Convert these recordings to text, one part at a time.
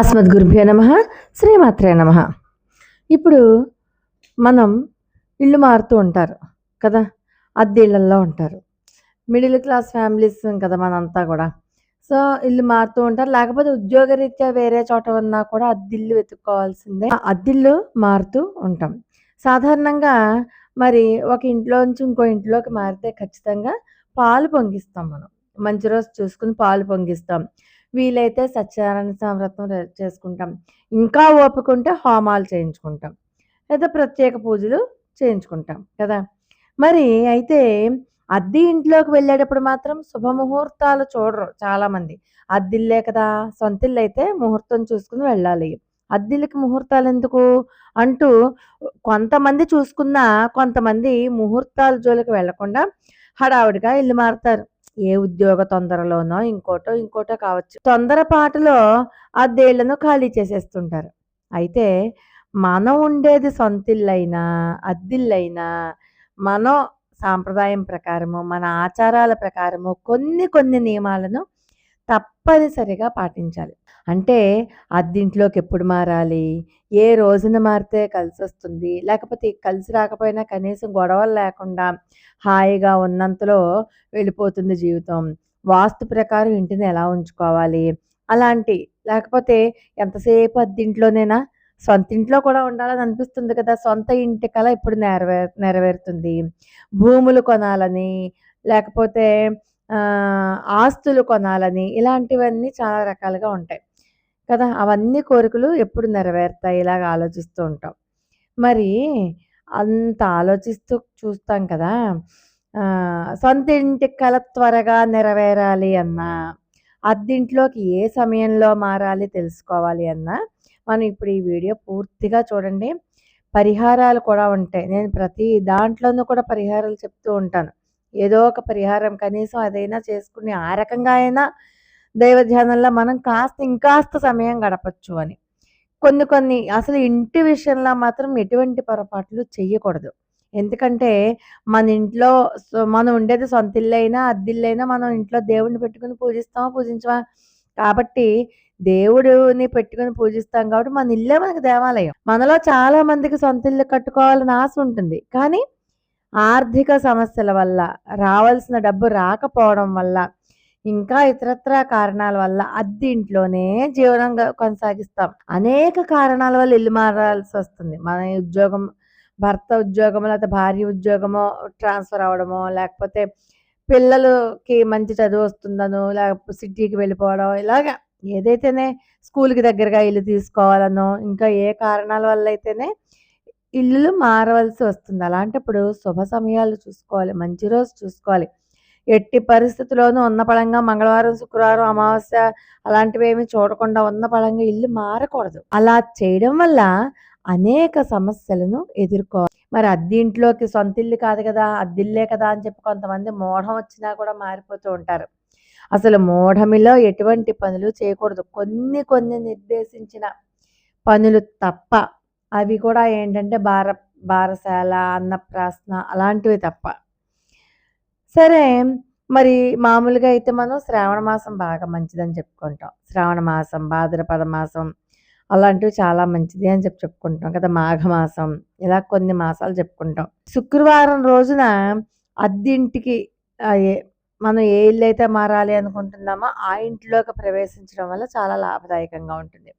అస్మద్గురుభ్యో నమ శ్రీమాత్రే నమ. ఇప్పుడు మనం ఇల్లు మారుతూ ఉంటారు కదా అద్దెళ్ళల్లో ఉంటారు. మిడిల్ క్లాస్ ఫ్యామిలీస్ కదా మనంతా కూడా. సో ఇల్లు మారుతూ ఉంటారు. లేకపోతే ఉద్యోగరీత్యా వేరే చోట ఉన్నా కూడా అద్దిల్లు వెతుక్కోవాల్సిందే. అద్దిల్లు మారుతూ ఉంటాం. సాధారణంగా మరి ఒక ఇంట్లో నుంచి ఇంకో ఇంట్లోకి మారితే ఖచ్చితంగా పాలు పొంగిస్తాం మనం. మంచి రోజు చూసుకుని పాలు పొంగిస్తాం. వీలైతే సత్యనారాయణ వ్రతం చేసుకుంటాం. ఇంకా ఓపిక ఉంటే హోమాలు చేయించుకుంటాం. లేదా ప్రత్యేక పూజలు చేయించుకుంటాం. కదా? మరి అయితే అద్దె ఇంట్లోకి వెళ్ళేటప్పుడు మాత్రం శుభముహూర్తాలు చూడరు చాలామంది. అద్దిల్లే కదా? సొంతిల్లు అయితే ముహూర్తం చూసుకుని వెళ్ళాలి. అద్దిల్లకి ముహూర్తాలు ఎందుకు? అంటూ కొంతమంది చూసుకున్నా కొంతమంది ముహూర్తాల జోలికి వెళ్ళకుండా హడావుడిగా ఇల్లు మారుతారు. ఏ ఉద్యోగ తొందరలోనో ఇంకోటో ఇంకోటో కావచ్చు. తొందరపాటులో అద్దేళ్ళను ఖాళీ చేసేస్తుంటారు. అయితే మనం ఉండేది సొంతిల్లైనా అద్దిల్లైనా మనం సాంప్రదాయం ప్రకారము మన ఆచారాల ప్రకారము కొన్ని కొన్ని నియమాలను తప్పనిసరిగా పాటించాలి. అంటే అద్దింట్లోకి ఎప్పుడు మారాలి? ఏ రోజున మారితే కలిసి వస్తుంది? లేకపోతే కలిసి రాకపోయినా కనీసం గొడవలు లేకుండా హాయిగా ఉన్నంతలో వెళ్ళిపోతుంది జీవితం. వాస్తు ప్రకారం ఇంటిని ఎలా ఉంచుకోవాలి? అలాంటి లేకపోతే ఎంతసేపు అద్దింట్లోనేనా సొంత ఇంట్లో కూడా ఉండాలని అనిపిస్తుంది కదా! సొంత ఇంటి కల ఇప్పుడు నెరవే నెరవేరుతుంది? భూములు కొనాలని లేకపోతే ఆస్తులు కొనాలని ఇలాంటివన్నీ చాలా రకాలుగా ఉంటాయి. కదా? అవన్నీ కోరికలు ఎప్పుడు నెరవేరుతాయి? ఇలాగ ఆలోచిస్తూ ఉంటాం. మరి అంత ఆలోచిస్తూ చూస్తాం కదా? సొంత ఇంటి కల త్వరగా నెరవేరాలి అన్నా అద్దింట్లోకి ఏ సమయంలో మారాలి తెలుసుకోవాలి అన్నా మనం ఇప్పుడు ఈ వీడియో పూర్తిగా చూడండి. పరిహారాలు కూడా ఉంటాయి. నేను ప్రతి దాంట్లోనూ కూడా పరిహారాలు చెప్తూ ఉంటాను. ఏదో ఒక పరిహారం కనీసం అదైనా చేసుకుని ఆ రకంగా అయినా దైవ ధ్యానంలో మనం కాస్త ఇంకాస్త సమయం గడపచ్చు అని. కొన్ని కొన్ని అసలు ఇంటి విషయంలో మాత్రం ఎటువంటి పొరపాట్లు చేయకూడదు ఎందుకంటే మన ఇంట్లో సొ- మనం ఉండేది సొంత ఇల్లు అయినా అద్దిల్లైనా మనం ఇంట్లో దేవుడిని పెట్టుకుని పూజిస్తామా పూజించమా? కాబట్టి దేవుడిని పెట్టుకుని పూజిస్తాం కాబట్టి మన ఇల్లే మనకి దేవాలయం. మనలో చాలా మందికి సొంత ఇల్లు కట్టుకోవాలని ఆశ ఉంటుంది. కానీ ఆర్థిక సమస్యల వల్ల రావాల్సిన డబ్బు రాకపోవడం వల్ల ఇంకా ఇతరత్ర కారణాల వల్ల అద్దె ఇంట్లోనే జీవనం కొనసాగిస్తాం. అనేక కారణాల వల్ల ఇల్లు మారాల్సి వస్తుంది. మన ఉద్యోగం భర్త ఉద్యోగమో లేకపోతే భార్య ఉద్యోగమో ట్రాన్స్ఫర్ అవ్వడమో లేకపోతే పిల్లలకి మంచి చదువు వస్తుందనో లేకపోతే సిటీకి వెళ్ళిపోవడం ఇలాగా ఏదైతేనే స్కూల్కి దగ్గరగా ఇల్లు తీసుకోవాలనో ఇంకా ఏ కారణాల వల్ల అయితేనే ఇల్లులు మారవలసి వస్తుంది. అలాంటప్పుడు శుభ సమయాలు చూసుకోవాలి మంచి రోజు చూసుకోవాలి. ఎట్టి పరిస్థితుల్లోనూ ఉన్న పడంగా మంగళవారం శుక్రవారం అమావాస్య అలాంటివి ఏమి చూడకుండా ఉన్న పడంగా ఇల్లు మారకూడదు. అలా చేయడం వల్ల అనేక సమస్యలను ఎదుర్కోవాలి. మరి అద్దె ఇంట్లోకి సొంత ఇల్లు కాదు కదా అద్దిల్లే కదా అని చెప్పి కొంతమంది మోఢం వచ్చినా కూడా మారిపోతూ ఉంటారు. అసలు మోఢమిలో ఎటువంటి పనులు చేయకూడదు. కొన్ని కొన్ని నిర్దేశించిన పనులు తప్ప అవి కూడా ఏంటంటే బార బారసాల అన్నప్రాసన అలాంటివి తప్ప. సరే మరి మామూలుగా అయితే మనం శ్రావణ మాసం బాగా మంచిదని చెప్పుకుంటాం. శ్రావణ మాసం భాద్రపద మాసం అలాంటివి చాలా మంచిది అని చెప్పి చెప్పుకుంటాం కదా మాఘమాసం ఇలా కొన్ని మాసాలు చెప్పుకుంటాం. శుక్రవారం రోజున అద్దింటికి మనం ఏ ఇల్లు అయితే మారాలి అనుకుంటున్నామో ఆ ఇంట్లోకి ప్రవేశించడం వల్ల చాలా లాభదాయకంగా ఉంటుంది.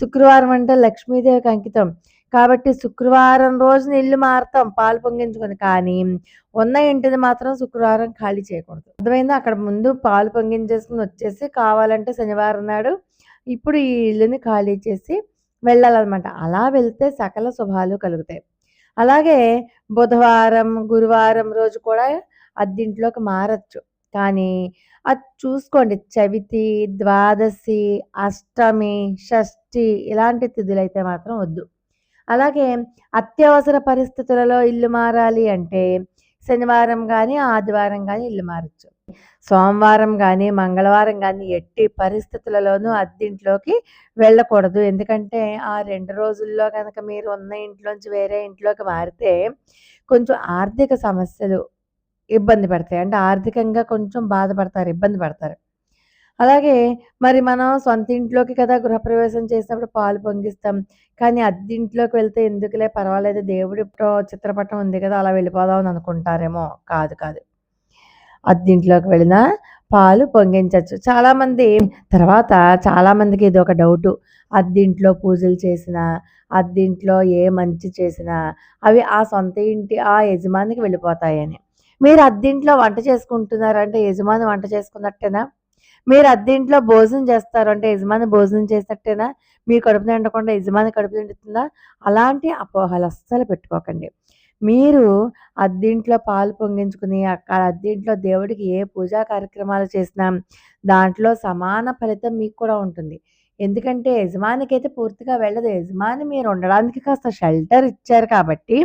శుక్రవారం అంటే లక్ష్మీదేవికి అంకితం. కాబట్టి శుక్రవారం రోజున ఇల్లు మారుతాం పాలు పొంగించుకొని. కానీ ఉన్న ఇంటిని మాత్రం శుక్రవారం ఖాళీ చేయకూడదు. అర్థమైంది? అక్కడ ముందు పాలు పొంగించేసుకుని వచ్చేసి కావాలంటే శనివారం నాడు ఇప్పుడు ఈ ఇల్లుని ఖాళీ చేసి వెళ్ళాలన్నమాట. అలా వెళ్తే సకల శుభాలు కలుగుతాయి. అలాగే బుధవారం గురువారం రోజు కూడా అద్దింట్లోకి మారచ్చు. కానీ అది చూసుకోండి. చవితి ద్వాదశి అష్టమి షష్ఠి ఇలాంటి తిథులైతే మాత్రం వద్దు. అలాగే అత్యవసర పరిస్థితులలో ఇల్లు మారాలి అంటే శనివారం కానీ ఆదివారం కానీ ఇల్లు మారచ్చు. సోమవారం కానీ మంగళవారం కానీ ఎట్టి పరిస్థితులలోనూ అద్దింట్లోకి వెళ్ళకూడదు. ఎందుకంటే ఆ రెండు రోజుల్లో కనుక మీరు ఉన్న ఇంట్లోంచి వేరే ఇంట్లోకి మారితే కొంచెం ఆర్థిక సమస్యలు ఇబ్బంది పడతాయి. అంటే ఆర్థికంగా కొంచెం బాధపడతారు ఇబ్బంది పడతారు. అలాగే మరి మనం సొంత ఇంట్లోకి కదా గృహప్రవేశం చేసినప్పుడు పాలు పొంగిస్తాం. కానీ అద్దింట్లోకి వెళ్తే ఎందుకులే పర్వాలేదు దేవుడి చిత్రపటం ఉంది కదా! అలా వెళ్ళిపోదాం అని అనుకుంటారేమో. కాదు కాదు. అద్దింట్లోకి వెళ్ళినా పాలు పొంగించవచ్చు చాలామంది తర్వాత చాలామందికి ఇది ఒక డౌటు. అద్దింట్లో పూజలు చేసినా, అద్దింట్లో ఏ మంచి చేసినా అవి ఆ సొంత ఇంటి ఆ యజమానికి వెళ్ళిపోతాయని. మీరు అద్దింట్లో వంట చేసుకుంటున్నారంటే యజమాని వంట చేసుకున్నట్టేనా? మీరు అద్దెంట్లో భోజనం చేస్తారు అంటే యజమాని భోజనం చేసినట్టేనా? మీ కడుపు నిండకుండా యజమాని కడుపు నిండుతుందా? అలాంటి అపోహలు అస్సలు పెట్టుకోకండి. మీరు అద్దింట్లో పాలు పొంగించుకుని అక్కడ అద్దింట్లో దేవుడికి ఏ పూజా కార్యక్రమాలు చేసినా దాంట్లో సమాన ఫలితం మీకు కూడా ఉంటుంది. ఎందుకంటే యజమానికైతే పూర్తిగా వెళ్ళదు. యజమాని మీరు ఉండడానికి కాస్త షెల్టర్ ఇచ్చారు కాబట్టి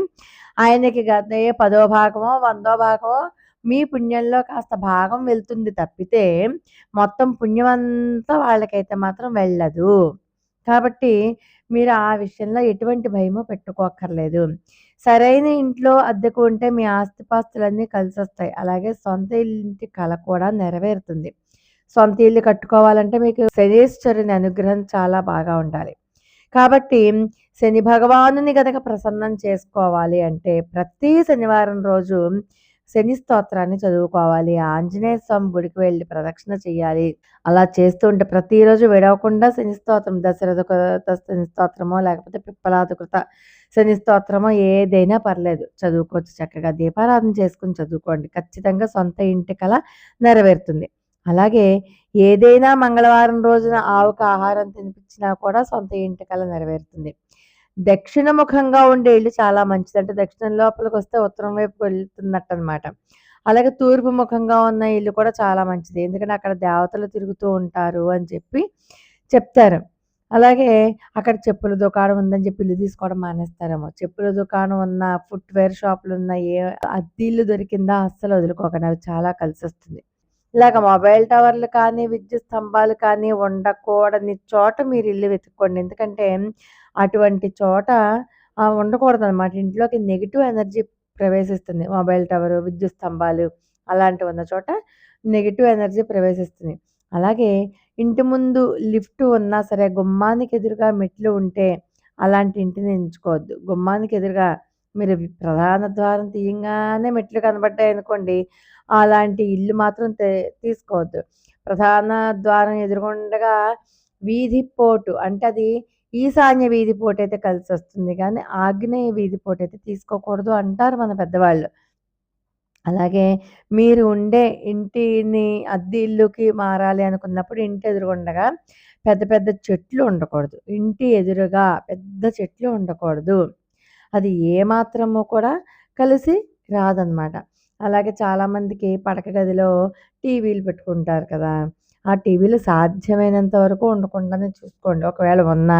ఆయనకి గత ఏ పదో భాగమో, వందో భాగమో మీ పుణ్యంలో కాస్త భాగం వెళ్తుంది తప్పితే మొత్తం పుణ్యమంతా వాళ్ళకైతే మాత్రం వెళ్ళదు. కాబట్టి మీరు ఆ విషయంలో ఎటువంటి భయము పెట్టుకోక్కర్లేదు. సరైన ఇంట్లో అద్దెకు ఉంటే మీ ఆస్తిపాస్తులన్నీ కలిసొస్తాయి. అలాగే సొంత ఇంటి కళ కూడా నెరవేరుతుంది. సొంత ఇల్లు కట్టుకోవాలంటే మీకు శనీశ్వరుని అనుగ్రహం చాలా బాగా ఉండాలి. కాబట్టి శని భగవానుని గనక ప్రసన్నం చేసుకోవాలి అంటే ప్రతి శనివారం రోజు శని స్తోత్రాన్ని చదువుకోవాలి. ఆంజనేయ స్వామి గుడికి వెళ్ళి ప్రదక్షిణ చేయాలి. అలా చేస్తూ ఉంటే ప్రతిరోజు విడవకుండా శని స్తోత్రం దశరథకృత శని స్తోత్రమో లేకపోతే పిప్పలాదకృత శని స్తోత్రమో ఏదైనా పర్లేదు. చదువుకోవచ్చు చక్కగా. దీపారాధన చేసుకుని చదువుకోండి. ఖచ్చితంగా సొంత ఇంటి కళ నెరవేరుతుంది. అలాగే ఏదైనా మంగళవారం రోజున ఆవుకు ఆహారం తినిపించినా కూడా సొంత ఇంటి కళ నెరవేరుతుంది. దక్షిణముఖంగా ఉండే ఇల్లు చాలా మంచిది. అంటే దక్షిణం లోపలికొస్తే ఉత్తరం వైపు వెళ్తున్నట్టు అనమాట అలాగే తూర్పు ముఖంగా ఉన్న ఇల్లు కూడా చాలా మంచిది. ఎందుకంటే అక్కడ దేవతలు తిరుగుతూ ఉంటారు అని చెప్పి చెప్తారు. అలాగే అక్కడ చెప్పుల దుకాణం ఉందని చెప్పి ఇల్లు తీసుకోవడం మానేస్తారేమో. చెప్పుల దుకాణం ఉన్న, ఫుట్‌వేర్ షాపులు ఉన్న ఏ అద్దీళ్ళు ఇల్లు దొరికిందా అస్సలు వదులుకోకండి. అవి చాలా కలిసొస్తుంది. ఇలాగ మొబైల్ టవర్లు కానీ, విద్యుత్ స్తంభాలు కానీ ఉండకూడని చోట మీరు ఇల్లు వెతుక్కోండి. ఎందుకంటే అటువంటి చోట ఉండకూడదు అనమాట ఇంట్లోకి నెగిటివ్ ఎనర్జీ ప్రవేశిస్తుంది. మొబైల్ టవర్ విద్యుత్ స్తంభాలు అలాంటివి ఉన్న చోట నెగిటివ్ ఎనర్జీ ప్రవేశిస్తుంది. అలాగే ఇంటి ముందు లిఫ్ట్ ఉన్నా సరే గుమ్మానికి ఎదురుగా మెట్లు ఉంటే అలాంటి ఇంటిని ఎంచుకోవద్దు. గుమ్మానికి ఎదురుగా మీరు ప్రధాన ద్వారం తీయంగానే మెట్లు కనబడ్డాయి అనుకోండి అలాంటి ఇల్లు మాత్రం తే తీసుకోవద్దు. ప్రధాన ద్వారం ఎదురుగుండగా వీధి పోటు అంటే అది ఈశాన్య వీధి పోటైతే కలిసొస్తుంది కానీ ఆగ్నేయ వీధి పోటైతే తీసుకోకూడదు అంటారు మన పెద్దవాళ్ళు. అలాగే మీరు ఉండే ఇంటిని అద్దె ఇల్లుకి మారాలి అనుకున్నప్పుడు ఇంటి ఎదురుగుండగా పెద్ద పెద్ద చెట్లు ఉండకూడదు. ఇంటి ఎదురుగా పెద్ద చెట్లు ఉండకూడదు. అది ఏమాత్రము కూడా కలిసి రాదనమాట. అలాగే చాలామందికి పడక గదిలో టీవీలు పెట్టుకుంటారు కదా! ఆ టీవీలు సాధ్యమైనంత వరకు ఉండకుండానే చూసుకోండి. ఒకవేళ ఉన్నా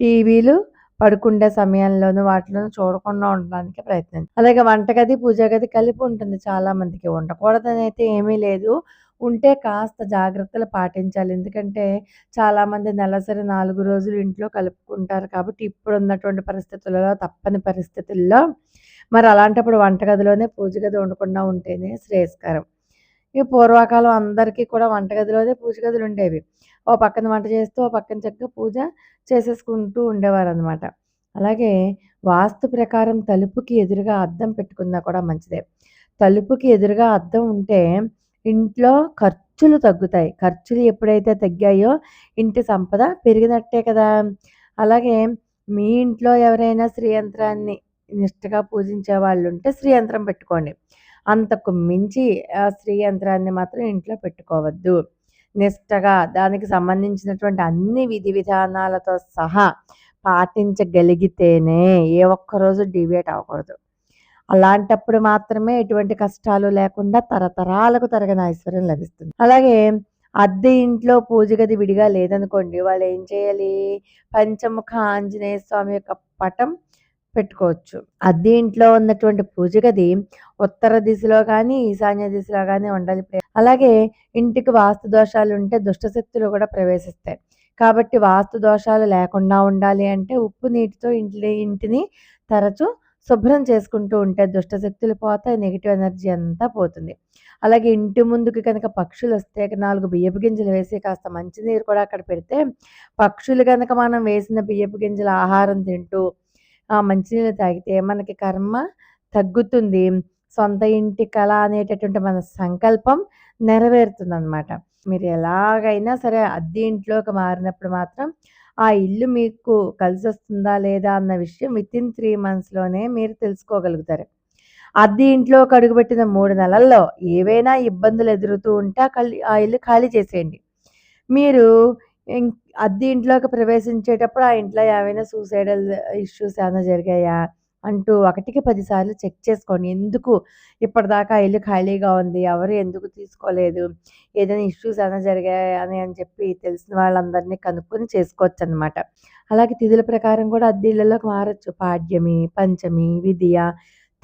టీవీలు పడుకుండే సమయంలోను వాటిలోను చూడకుండా ఉండడానికి ప్రయత్నం అలాగే వంటగది, పూజా గది కలిపి ఉంటుంది చాలామందికి. ఉండకూడదనైతే ఏమీ లేదు. ఉంటే కాస్త జాగ్రత్తలు పాటించాలి. ఎందుకంటే చాలామంది నెలసరి నాలుగు రోజులు ఇంట్లో కలుపుకుంటారు కాబట్టి ఇప్పుడు ఉన్నటువంటి పరిస్థితులలో తప్పని పరిస్థితుల్లో మరి అలాంటప్పుడు వంటగదిలోనే పూజ గది ఉండకుండా ఉంటేనే శ్రేయస్కరం. ఈ పూర్వకాలం అందరికీ కూడా వంటగదిలోనే పూజ గదులుండేవి. ఓ పక్కన వంట చేస్తూ, ఓ పక్కన చక్కగా పూజ చేసేసుకుంటూ ఉండేవారనమాట. అలాగే వాస్తు ప్రకారం తలుపుకి ఎదురుగా అద్దం పెట్టుకున్నా కూడా మంచిదే. తలుపుకి ఎదురుగా అద్దం ఉంటే ఇంట్లో ఖర్చులు తగ్గుతాయి. ఖర్చులు ఎప్పుడైతే తగ్గాయో ఇంటి సంపద పెరిగినట్టే కదా! అలాగే మీ ఇంట్లో ఎవరైనా శ్రీయంత్రాన్ని నిష్టగా పూజించే వాళ్ళు ఉంటే శ్రీయంత్రం పెట్టుకోండి. అంతకు మించి ఆ శ్రీయంత్రాన్ని మాత్రం ఇంట్లో పెట్టుకోవద్దు. నిష్టగా దానికి సంబంధించినటువంటి అన్ని విధి విధానాలతో సహా పాటించగలిగితేనే ఏ ఒక్కరోజు డివేట్ అవ్వకూడదు. అలాంటప్పుడు మాత్రమే ఎటువంటి కష్టాలు లేకుండా తరతరాలకు తరగని ఐశ్వర్యం లభిస్తుంది. అలాగే అద్దె ఇంట్లో పూజ గది విడిగా లేదనుకోండి వాళ్ళు ఏం చేయాలి? పంచముఖ ఆంజనేయ స్వామి యొక్క పటం పెట్టుకోవచ్చు. అద్దె ఇంట్లో ఉన్నటువంటి పూజ గది ఉత్తర దిశలో కానీ ఈశాన్య దిశలో కానీ ఉండాలి. అలాగే ఇంటికి వాస్తు దోషాలు ఉంటే దుష్టశక్తులు కూడా ప్రవేశిస్తాయి. కాబట్టి వాస్తు దోషాలు లేకుండా ఉండాలి అంటే ఉప్పు నీటితో ఇంటి ఇంటిని తరచూ శుభ్రం చేసుకుంటూ ఉంటే దుష్టశక్తులు పోతాయి. నెగిటివ్ ఎనర్జీ అంతా పోతుంది. అలాగే ఇంటి ముందుకి కనుక పక్షులు వస్తే నాలుగు బియ్యపు గింజలు వేసి కాస్త మంచినీరు కూడా అక్కడ పెడితే, పక్షులు కనుక మనం వేసిన బియ్యపు గింజల ఆహారం తింటూ, ఆ మంచినీళ్ళు తాగితే మనకి కర్మ తగ్గుతుంది. సొంత ఇంటి కళ అనేటటువంటి మన సంకల్పం నెరవేరుతుంది అనమాట మీరు ఎలాగైనా సరే అద్దె ఇంట్లోకి మారినప్పుడు మాత్రం, ఆ ఇల్లు మీకు కలిసి వస్తుందా లేదా అన్న విషయం వితిన్ త్రీ మంత్స్‌లోనే మీరు తెలుసుకోగలుగుతారు. అద్దె ఇంట్లో అడుగుపెట్టిన మూడు నెలల్లో ఏవైనా ఇబ్బందులు ఎదురుతూ ఉంటే ఆ ఆ ఇల్లు ఖాళీ చేసేయండి. మీరు ఇం అద్దె ఇంట్లోకి ప్రవేశించేటప్పుడు ఆ ఇంట్లో ఏవైనా సూసైడల్ ఇష్యూస్ ఏమైనా జరిగాయా? అంటూ ఒకటికి పదిసార్లు చెక్ చేసుకోండి. ఎందుకు ఇప్పటిదాకా ఇల్లు ఖాళీగా ఉంది? ఎవరు ఎందుకు తీసుకోలేదు? ఏదైనా ఇష్యూస్ ఏమైనా జరిగాయా? అని అని చెప్పి తెలిసిన వాళ్ళందరిని కనుక్కొని చేసుకోవచ్చు అనమాట అలాగే తిథుల ప్రకారం కూడా అద్దె ఇళ్ళలోకి మారచ్చు పాడ్యమి, పంచమి, విధియ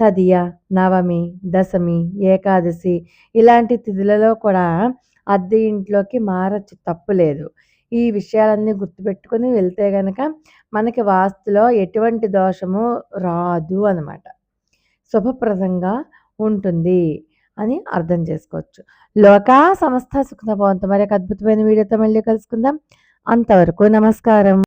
తదియ, నవమి, దశమి, ఏకాదశి ఇలాంటి తిథులలో కూడా అద్దె ఇంట్లోకి మారవచ్చు తప్పు లేదు ఈ విషయాలన్నీ గుర్తుపెట్టుకొని వెళ్తే గనక మనకి వాస్తులో ఎటువంటి దోషము రాదు అనమాట. శుభప్రదంగా ఉంటుంది అని అర్థం చేసుకోవచ్చు. లోకా సంస్థ సుఖినో భవంతు. ఒక అద్భుతమైన వీడియోతో మళ్ళీ కలుసుకుందాం. అంతవరకు నమస్కారం.